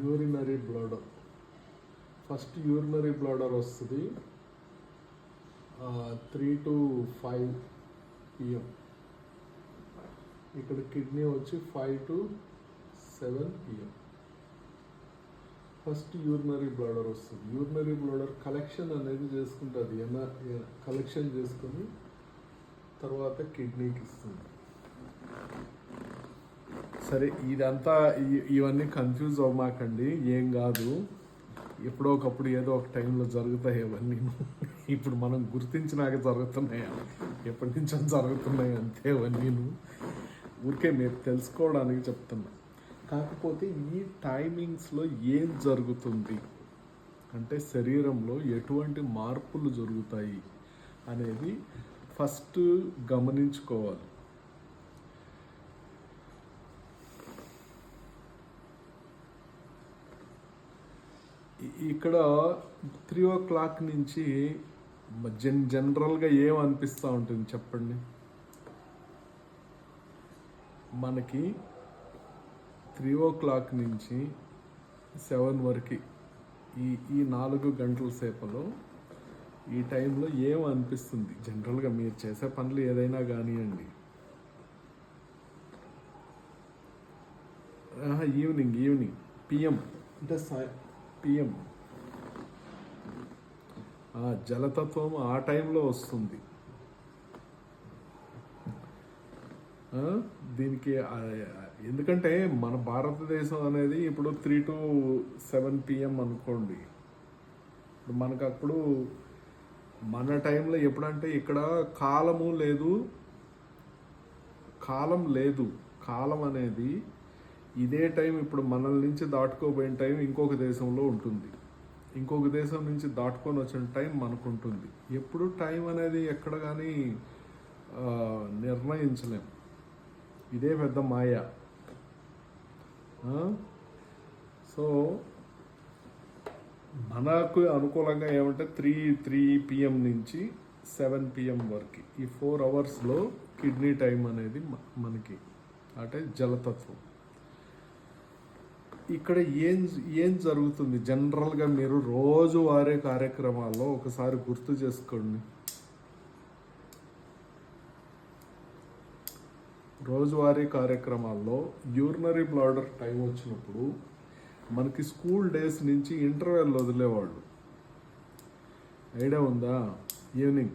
Urinary bladder first urinary bladder వస్తుంది three to five PM ఇక్కడ kidney వచ్చి five to seven PM first urinary bladder వస్తుంది. Urinary bladder collection అనేది చేసుకుంటుంది. Collection చేసుకొని తర్వాత కిడ్నీకి ఇస్తుంది. సరే ఇదంతా ఇవన్నీ కన్ఫ్యూజ్ అవ్వమాకండి. ఏం కాదు. ఎప్పుడో ఒకప్పుడు ఏదో ఒక టైంలో జరుగుతాయి ఇవన్నీ ఇప్పుడు మనం గుర్తించినాక జరుగుతున్నాయి? ఎప్పటి నుంచో జరుగుతున్నాయి అంతే ఇవన్నీ ఊరికే మీరు తెలుసుకోవడానికి చెప్తున్నా. కాకపోతే ఈ టైమింగ్స్లో ఏం జరుగుతుంది? అంటే శరీరంలో ఎటువంటి మార్పులు జరుగుతాయి? అనేది ఫస్ట్ గమనించుకోవాలి. ఇక్కడ త్రీ ఓ క్లాక్ నుంచి జన్ జనరల్గా ఏం అనిపిస్తూ ఉంటుంది చెప్పండి? మనకి త్రీ ఓ క్లాక్ నుంచి సెవెన్ వరకు ఈ ఈ నాలుగు గంటల సేపలో ఈ టైంలో ఏం అనిపిస్తుంది? జనరల్గా మీరు చేసే పనులు ఏదైనా కానివ్వండి ఈవినింగ్ ఈవినింగ్ పిఎం అంటే సాయం పిఎం. జలతత్వం ఆ టైంలో వస్తుంది. దీనికి ఎందుకంటే మన భారతదేశం అనేది ఇప్పుడు త్రీ టు సెవెన్ పిఎం అనుకోండి. ఇప్పుడు మనకు అప్పుడు మన టైంలో ఎప్పుడంటే ఇక్కడ కాలము లేదు కాలం లేదు. కాలం అనేది ఇదే టైం ఇప్పుడు మనల్ నుంచి దాటుకోబోయిన టైం ఇంకొక దేశంలో ఉంటుంది. ఇంకొక దేశం నుంచి దాటుకొని వచ్చిన టైం మనకు ఉంటుంది ఎప్పుడు టైం అనేది ఎక్కడ కానీ నిర్ణయించలేం. ఇదే పెద్ద మాయ. సో మనకు అనుకూలంగా ఏమంటే త్రీ త్రీ పిఎం నుంచి సెవెన్ పిఎం వరకు ఈ ఫోర్ అవర్స్లో కిడ్నీ టైం అనేది మనకి అంటే జలతత్వం. ఇక్కడ ఏం ఏం జరుగుతుంది? జనరల్గా మీరు రోజువారీ కార్యక్రమాల్లో ఒకసారి గుర్తు చేసుకోండి. రోజువారీ కార్యక్రమాల్లో యూరినరీ బ్లాడర్ టైం వచ్చినప్పుడు మనకి స్కూల్ డేస్ నుంచి ఇంటర్వెల్ వదిలేవాళ్ళు. ఐడియా ఉందా? ఈవినింగ్.